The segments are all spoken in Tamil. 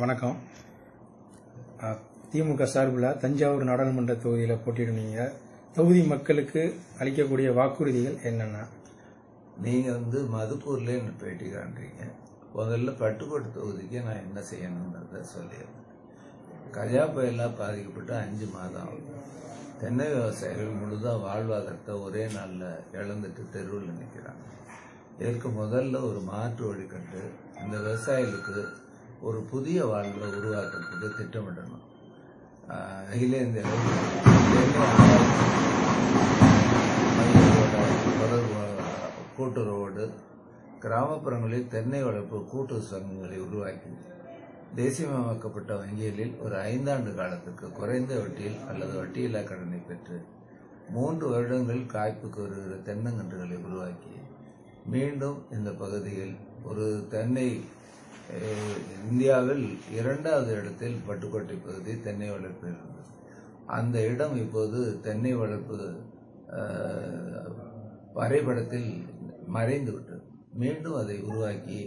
வணக்கம். திமுக சார்பில் தஞ்சாவூர் நாடாளுமன்ற தொகுதியில் போட்டியிடுனீங்க. தொகுதி மக்களுக்கு அளிக்கக்கூடிய வாக்குறுதிகள் என்னென்ன? நீங்கள் வந்து மதுப்பூரில் என்ன பேட்டி காண்றீங்க முதல்ல பட்டுக்கோட்டை தொகுதிக்கு நான் என்ன செய்யணுன்றத சொல்லிடுறேன். கஜா புயலாக பாதிக்கப்பட்டு அஞ்சு மாதம் ஆகுது. தென்னை விவசாயிகள் முழுதாக வாழ்வாதாரத்தை ஒரே நாளில் இழந்துட்டு தெருவில் நிற்கிறாங்க இதற்கு முதல்ல ஒரு மாற்று வழிகட்டு இந்த விவசாயிகளுக்கு ஒரு புதிய வாழ்வை உருவாக்குறதுக்கு திட்டமிடணும். ஆஹ் அகில இந்திய கூட்டுறவோடு கிராமப்புறங்களில் தென்னை வளர்ப்பு கூட்டு சங்கங்களை உருவாக்கி தேசியமயமாக்கப்பட்ட வங்கிகளில் ஒரு ஐந்தாண்டு காலத்துக்கு குறைந்த வட்டியில் அல்லது வட்டியில்லா கடனை பெற்று மூன்று வருடங்கள் காய்ப்புக்கு வருகிற தென்னங்கன்றுகளை உருவாக்கி மீண்டும் இந்த பகுதியில் ஒரு தென்னை இந்தியாவில் இரண்டாவது இடத்தில் பட்டுக்கோட்டை பகுதி தென்னை வளர்ப்பு இருந்தது. அந்த இடம் இப்போது தென்னை வளர்ப்பு வரைபடத்தில் மறைந்து விட்டது. மீண்டும் அதை உருவாக்கி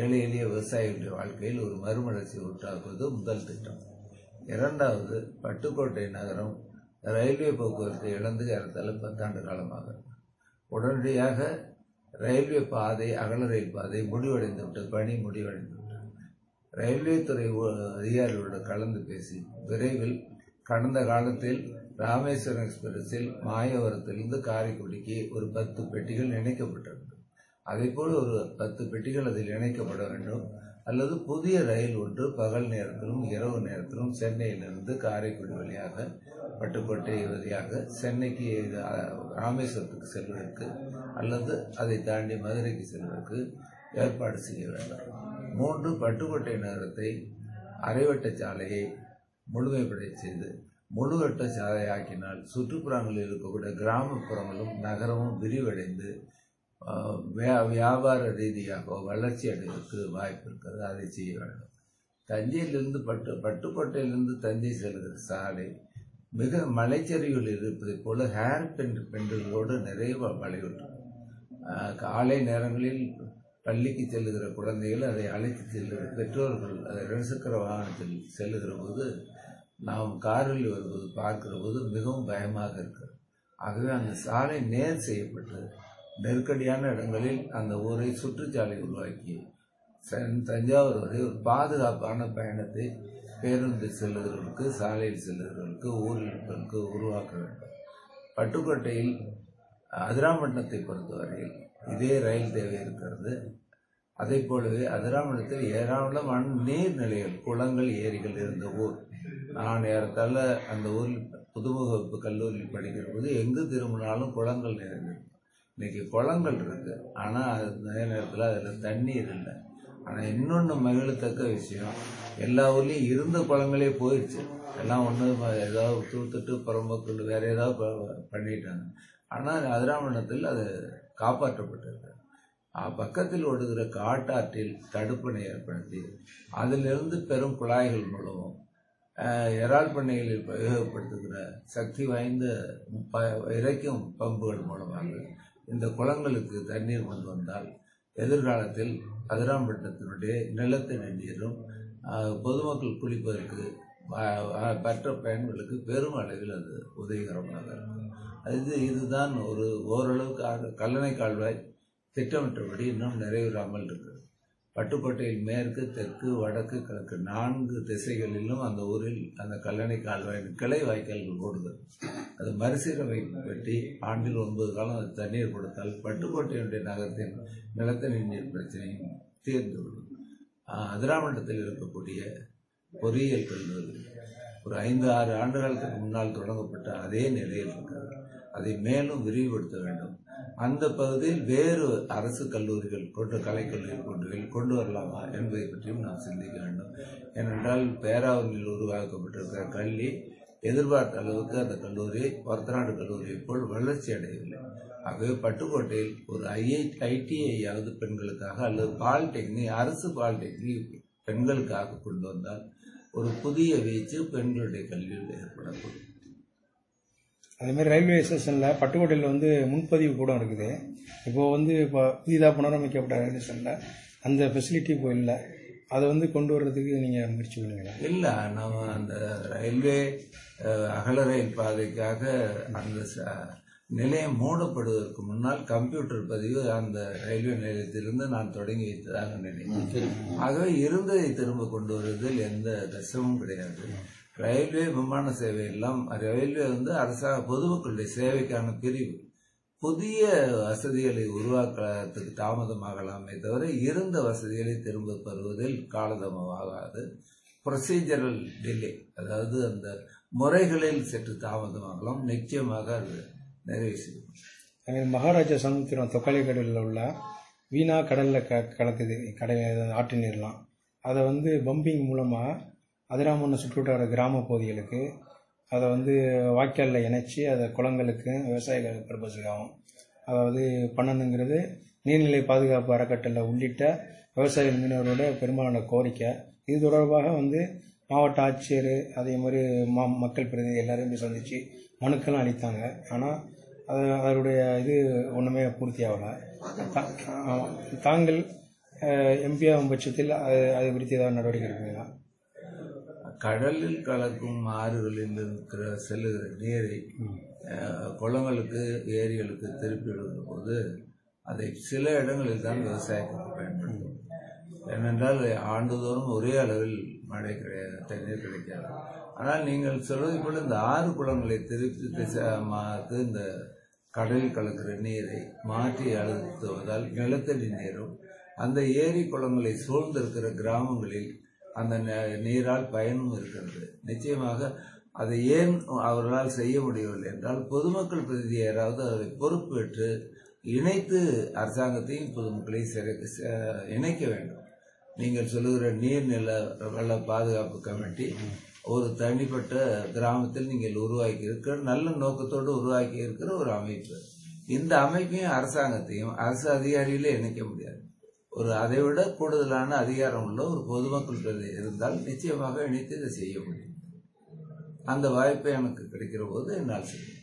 ஏழை எளிய விவசாயிகளுடைய வாழ்க்கையில் ஒரு மறுமலர்ச்சி உண்டாக்குவது முதல் திட்டம். இரண்டாவது பட்டுக்கோட்டை நகரம் ரயில்வே போக்குவரத்து இழந்து ஏறத்தாலும் பத்தாண்டு காலமாக. உடனடியாக ரயில்வே பாதை அகல ரயில் பாதை முடிவடைந்து விட்டது பணி முடிவடைந்து விட்டது ரயில்வே துறை ஊ- அதிகாரிகளோடு கலந்து பேசி விரைவில் கடந்த காலத்தில் ராமேஸ்வரம் எக்ஸ்பிரஸில் மாயவரத்திலிருந்து காரைக்குடிக்கு ஒரு பத்து பெட்டிகள் இணைக்கப்பட்டிருந்தது அதேபோல் ஒரு பத்து பெட்டிகள் அதில் இணைக்கப்பட வேண்டும். அல்லது புதிய ரயில் ஒன்று பகல் நேரத்திலும் இரவு நேரத்திலும் சென்னையிலிருந்து காரைக்குடி வழியாக பட்டுக்கோட்டை வழியாக சென்னைக்கு ராமேஸ்வரத்துக்கு செல்வதற்கு அல்லது அதை தாண்டி மதுரைக்கு செல்வதற்கு ஏற்பாடு செய்ய வேண்டும். மூன்று பட்டுக்கோட்டை நகரத்தை அரைவட்ட சாலையை முழுமைப்படை செய்து முழுவட்ட சாலையாக்கினால் சுற்றுப்புறங்களில் இருக்கக்கூடிய கிராமப்புறங்களும் நகரமும் விரிவடைந்து வியா- வியாபார ரீதியாக வளர்ச்சி அடைவதற்கு வாய்ப்பு இருக்கிறது. அதை செய்ய வேண்டும். தஞ்சையிலிருந்து பட்டு பட்டுக்கோட்டையிலிருந்து தஞ்சை செல்கிற சாலை மிக மலைச்சரிவில் இருப்பதைப் போல ஹேர் பெண்ட் பெண்டுகளோடு நிறைய வளைவிட்டோம் காலை நேரங்களில் பள்ளிக்கு செல்லுகிற குழந்தைகள் அதை அழைத்து செல்லுகிற பெற்றோர்கள் அதை இருசக்கர வாகனத்தில் செல்லுகிற போது நாம் காரில் வருவது பார்க்கிற போது மிகவும் பயமாக இருக்கிறது ஆகவே அந்த சாலை நேர் செய்யப்பட்டு நெருக்கடியான இடங்களில் அந்த ஊரை சுற்றுச்சாலை உருவாக்கி சென்- தஞ்சாவூர் வரை ஒரு பாதுகாப்பான பயணத்தை பேருந்து செல்லுகிறவர்களுக்கு சாலையில் செல்லுகிறவர்களுக்கு ஊரில் இருப்பவர்களுக்கு உருவாக்க வேண்டும். பட்டுக்கோட்டையில் அதிராமட்டணத்தை பொறுத்தவரையில் இதே ரயில் தேவை இருக்கிறது. அதை போலவே அதிராமட்டத்தில் ஏராளமான நீர்நிலைகள் குளங்கள் ஏரிகள் இருந்த ஊர். நான் ஏறத்தால அந்த ஊரில் புதுமுகப்பு கல்லூரியில் படிக்கிற போது எங்கு திரும்பினாலும் குளங்கள் நிறைந்தது இன்னைக்கு குளங்கள் இருக்கு. ஆனால் அதே நேரத்தில் அதில் தண்ணீர் இல்லை. ஆனால் இன்னொன்று மகிழத்தக்க விஷயம் எல்லா ஊர்லேயும் இருந்த பழங்களே போயிடுச்சு. எல்லாம் ஒன்று ஏதாவது தூத்துட்டு புறம்போக்கு வேற ஏதாவது ப- பண்ணிட்டாங்க. ஆனால் அதிராமணத்தில் அது காப்பாற்றப்பட்டிருக்கு பக்கத்தில் ஓடுகிற காட்டாற்றில் தடுப்பணை ஏற்படுத்தி அதிலிருந்து பெரும் குழாய்கள் மூலமும் இறால் பண்ணைகளில் உபயோகப்படுத்துகிற சக்தி வாய்ந்த ப- இறைக்கும் பம்புகள் மூலமாக இந்த குளங்களுக்கு தண்ணீர் கொண்டு வந்தால் எதிர்காலத்தில் அதிராம்பட்டினத்தினுடைய நிலத்தடி நீரும் பொதுமக்கள் குளிப்பதற்கு வ- மற்ற பயன்களுக்கு பெரும் அளவில் அது உதவிகரமாக இருக்கும். அது இதுதான் ஒரு ஓரளவுக்கு கல்லணை கால்வாய் திட்டமிட்டபடி இன்னும் நிறைவேறாமல் இருக்கிறது பட்டுக்கோட்டையில் மேற்கு தெற்கு வடக்கு கிழக்கு நான்கு திசைகளிலும் அந்த ஊரில் அந்த கல்லணை கால்வாயின் கிளை வாய்க்கால்கள் ஓடுது. அது மறுசீரமைப்பு பற்றி ஆண்டில் ஒன்பது காலம் அது தண்ணீர் கொடுத்தால் பட்டுக்கோட்டையினுடைய நகரத்தின் நிலத்தடி நீர் பிரச்சனையும் தீர்ந்துவிடும் அதிராமண்டத்தில் இருக்கக்கூடிய பொறியியல் கல்லூரி ஒரு ஐந்து ஆறு ஆண்டு காலத்துக்கு முன்னால் தொடங்கப்பட்ட அதே நிலையில் இருக்கிறது. அதை மேலும் விரிவுபடுத்த வேண்டும். அந்த பகுதியில் வேறு அரசு கல்லூரிகள் கொண்டு கலைக்கல்லூரி போன்றவைகள் கொண்டு வரலாமா என்பதை பற்றியும் நாம் சிந்திக்க வேண்டும். ஏனென்றால் பேராவூரில் உருவாக்கப்பட்டிருக்கிற கல்வி எதிர்பார்த்த அளவுக்கு அந்த கல்லூரி ஒருத்தநாடு கல்லூரியை போல் வளர்ச்சி அடையவில்லை. ஆகவே பட்டுக்கோட்டையில் ஒரு ஐஐ ஐடிஐயாவது பெண்களுக்காக அல்லது பாலிடெக்னிக் அரசு பாலிடெக்னிக் பெண்களுக்காக கொண்டு வந்தால் ஒரு புதிய வீச்சு பெண்களுடைய கல்வியில் ஏற்படக்கூடும். அதே மாதிரி ரயில்வே ஸ்டேஷனில் பட்டுக்கோட்டையில் வந்து முன்பதிவு கூடம் இருக்குது. இப்போ வந்து இப்போ புதிதாக புனரமைக்கப்பட்ட ரயில்வே ஸ்டேஷனில் அந்த ஃபெசிலிட்டி இப்போ இல்லை. அதை வந்து கொண்டு வர்றதுக்கு நீங்கள் முயற்சி பண்ணுவீங்களா? இல்ல நம்ம அந்த ரயில்வே அகல ரயில் பாதைக்காக அந்த நிலையம் மூடப்படுவதற்கு முன்னால் கம்ப்யூட்டர் பதிவு அந்த ரயில்வே நிலையத்திலிருந்து நான் தொடங்கி வைத்ததாக நினைக்கிறேன். ஆகவே இருந்ததை திரும்ப கொண்டு வருவதில் எந்த கஷ்டமும் கிடையாது. ரயில்வே விமான சேவை எல்லாம் ரயில்வே வந்து அரசாங்க பொதுமக்களுடைய சேவைக்கான பிரிவு. புதிய வசதிகளை உருவாக்குறதுக்கு தாமதமாகலாமே தவிர இருந்த வசதிகளை திரும்ப பெறுவதில் காலதாமமாகாது ப்ரொசீஜரல் டிலே அதாவது அந்த முறைகளில் சற்று தாமதமாகலாம். நிச்சயமாக அது நிறைவு மகாராஜா சமுத்திரம் தொக்காளி கடலில் உள்ள வீணா கடலில் க கலக்குது கடல் ஆற்று நீர்லாம். அதை வந்து பம்பிங் மூலமாக அதிராமண்ண சுற்றுவட்டார கிராம பகுதிகளுக்கு அதை வந்து வாய்க்காலில் இணைச்சி அதை குளங்களுக்கு விவசாய பர்பஸுக்காகவும் அதாவது பண்ணணுங்கிறது நீர்நிலை பாதுகாப்பு அறக்கட்டளை உள்ளிட்ட விவசாய மீனவரோட பெரும்பாலான கோரிக்கை. இது தொடர்பாக வந்து மாவட்ட ஆட்சியர் அதே மாதிரி மா மக்கள் பிரதிநிதி எல்லாரையும் போய் சந்தித்து மனுக்கெல்லாம் அளித்தாங்க. ஆனால் அது அதனுடைய இது ஒன்றுமே பூர்த்தி ஆகலை. தாங்கள் எம்பி ஆகும் பட்சத்தில் அது அது குறித்து ஏதாவது நடவடிக்கை எடுப்பீங்களா? கடலில் கலக்கும் ஆறுகளில் இருக்கிற செல்லுகிற நீரை குளங்களுக்கு ஏரிகளுக்கு திருப்பி விடுகிற போது அதை சில இடங்களில் தான் விவசாயத்துக்கு பயன்படுத்தும் ஏனென்றால் ஆண்டுதோறும் ஒரே அளவில் மழை கிடையாது தண்ணீர் கிடைக்காது. ஆனால் நீங்கள் சொல்வது போல இந்த ஆறு குளங்களை திருப்பி திசைமாக்கு இந்த கடலில் கலக்கிற நீரை மாற்றி அழுத்துவதால் நிலத்தடி நீரும் அந்த ஏரி குளங்களை சூழ்ந்திருக்கிற கிராமங்களில் அந்த ந- நீரால் பயனும் இருக்கிறது நிச்சயமாக அதை ஏன் அவர்களால் செய்ய முடியவில்லை என்றால் பொதுமக்கள் பிரதி யாராவது அதை பொறுப்பேற்று இணைத்து அரசாங்கத்தையும் பொதுமக்களையும் சிறை- இணைக்க வேண்டும். நீங்கள் சொல்லுகிற நீர்நில வள பாதுகாப்பு கமிட்டி ஒரு தனிப்பட்ட கிராமத்தில் நீங்கள் உருவாக்கி இருக்கிற நல்ல நோக்கத்தோடு உருவாக்கி இருக்கிற ஒரு அமைப்பு. இந்த அமைப்பையும் அரசாங்கத்தையும் அரசு அதிகாரிகளே இணைக்க முடியாது. ஒரு அதை விட கூடுதலான அதிகாரம் உள்ள ஒரு பொதுமக்கள் பிரதி இருந்தால் நிச்சயமாக இணைத்து இதை செய்ய முடியும். அந்த வாய்ப்பு எனக்கு கிடைக்கிற போது என்னால் செய்யும்